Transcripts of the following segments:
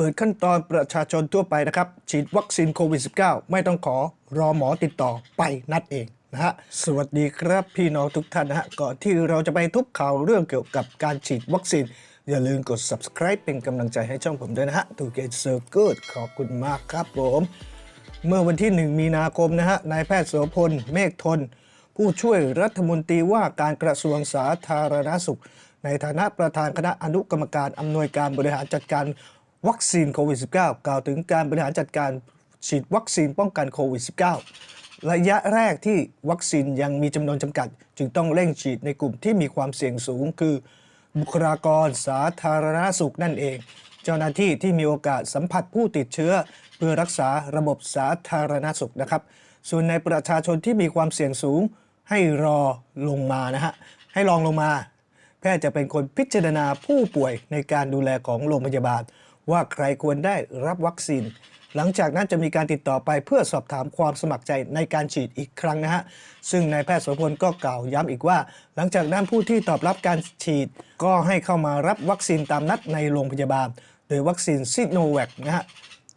เปิดขั้นตอนประชาชนทั่วไปนะครับ ฉีดวัคซีนโควิด -19 ไม่ต้องขอรอหมอติดต่อไปนัดเองนะฮะสวัสดีครับพี่น้องทุกท่านนะฮะก่อนที่เราจะไปทุบข่าวเรื่องเกี่ยวกับการฉีดวัคซีน อย่าลืมกด subscribe เป็นกำลังใจให้ช่องผมด้วยนะฮะ To get so good ขอบคุณมากครับผม เมื่อวันที่ 1 มีนาคมนะฮะนายแพทย์โสพล เมฆทน ผู้ช่วยรัฐมนตรีว่าการกระทรวงสาธารณสุข ในฐานะประธานคณะอนุกรรมการอำนวยการบริหารจัดการ วัคซีนโควิด -19 กล่าวถึงการบริหารจัดการฉีดวัคซีนป้องกันโควิด -19 ระยะแรกที่วัคซีนยังมีจำนวนจำกัด จึงต้องเร่งฉีดในกลุ่มที่มีความเสี่ยงสูง คือ บุคลากรสาธารณสุขนั่นเอง เจ้าหน้าที่ที่มีโอกาสสัมผัสผู้ติดเชื้อ เพื่อรักษาระบบสาธารณสุขนะครับ ส่วนในประชาชนที่มีความเสี่ยงสูง ให้รอลงมานะฮะให้ลองลงมา แพทย์จะเป็นคนพิจารณาผู้ป่วยในการดูแลของโรงพยาบาล ว่าใครควรได้รับวัคซีน หลังจากนั้นจะมีการติดต่อไปเพื่อสอบถามความสมัครใจในการฉีดอีกครั้งนะฮะ ซึ่งนายแพทย์โสพลก็กล่าวย้ำอีกว่า หลังจากนั้นผู้ที่ตอบรับการฉีด ก็ให้เข้ามารับวัคซีนตามนัดในโรงพยาบาล โดยวัคซีนซิโนแวคนะฮะ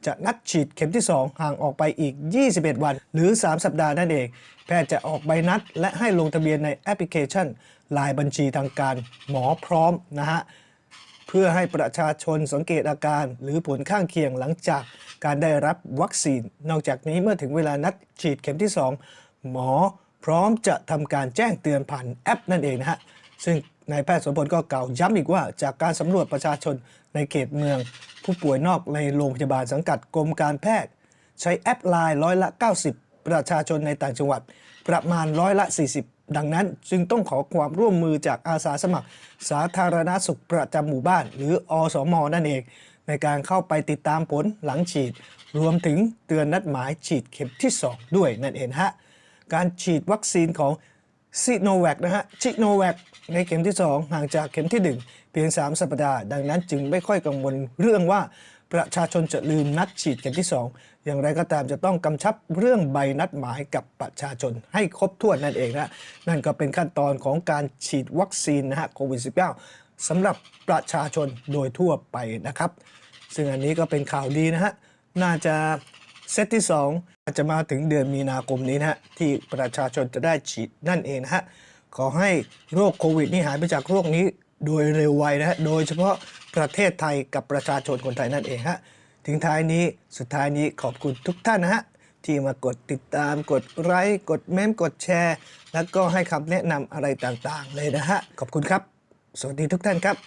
จะนัดฉีดเข็มที่ 2 ห่างออกไปอีก 21 วัน หรือ 3 สัปดาห์นั่นเอง แพทย์จะออกใบนัดและให้ลงทะเบียนในแอปพลิเคชันลายบัญชีทางการหมอพร้อมนะฮะ เพื่อให้ประชาชนสังเกตอาการหรือผลข้างเคียงหลังจากการได้รับวัคซีน นอกจากนี้เมื่อถึงเวลานัดฉีดเข็มที่ 2 หมอพร้อมจะทำการแจ้งเตือนผ่านแอปนั่นเองนะฮะ ซึ่งนายแพทย์สมพลก็กล่าวย้ำอีกว่าจากการสำรวจประชาชนในเขตเมือง ผู้ป่วยนอกในโรงพยาบาลสังกัดกรมการแพทย์ ใช้แอปไลน์ร้อยละ 90 ประชาชนในต่างจังหวัดประมาณร้อยละ 40 ดังนั้นจึงต้องขอความร่วมมือจากอาสาสมัคร สาธารณสุขประจำหมู่บ้าน หรืออสมนั่นเอง ในการเข้าไปติดตามผลหลังฉีด รวมถึงเตือนนัดหมายฉีดเข็มที่ 2 ด้วยนั่นเองฮะการฉีดวัคซีนของซิโนแวคนะฮะชิโนแวคในเข็มที่ 2 ห่างจากเข็มที่ 1 เพียง 3 สัปดาห์ ดังนั้นจึงไม่ค่อยกังวลเรื่องว่า ประชาชนจะลืมนัดฉีดเข็มที่ 2 อย่างไรก็ตามจะต้องกำชับเรื่องใบนัดหมายกับประชาชนให้ครบถ้วนนั่นเองนะนั่นก็เป็นขั้นตอนของการฉีดวัคซีนนะฮะโควิด -19 สำหรับประชาชนโดยทั่วไปนะครับ ซึ่งอันนี้ก็เป็นข่าวดีนะฮะน่าจะเซตที่ 2 อาจจะมาถึงเดือนมีนาคมนี้นะฮะที่ประชาชนจะได้ฉีดนั่นเองนะฮะขอให้โรคโควิด นี่หายไปจากโรคนี้ โดยเร็วไวนะฮะ โดยเฉพาะประเทศไทยกับประชาชนคนไทยนั่นเองฮะ ถึงท้ายนี้สุดท้ายนี้ขอบคุณทุกท่านนะฮะ ที่มากดติดตามกดไลค์กดเมมกดแชร์ แล้วก็ให้คำแนะนำอะไรต่างๆ เลยนะฮะ ขอบคุณครับ สวัสดีทุกท่านครับ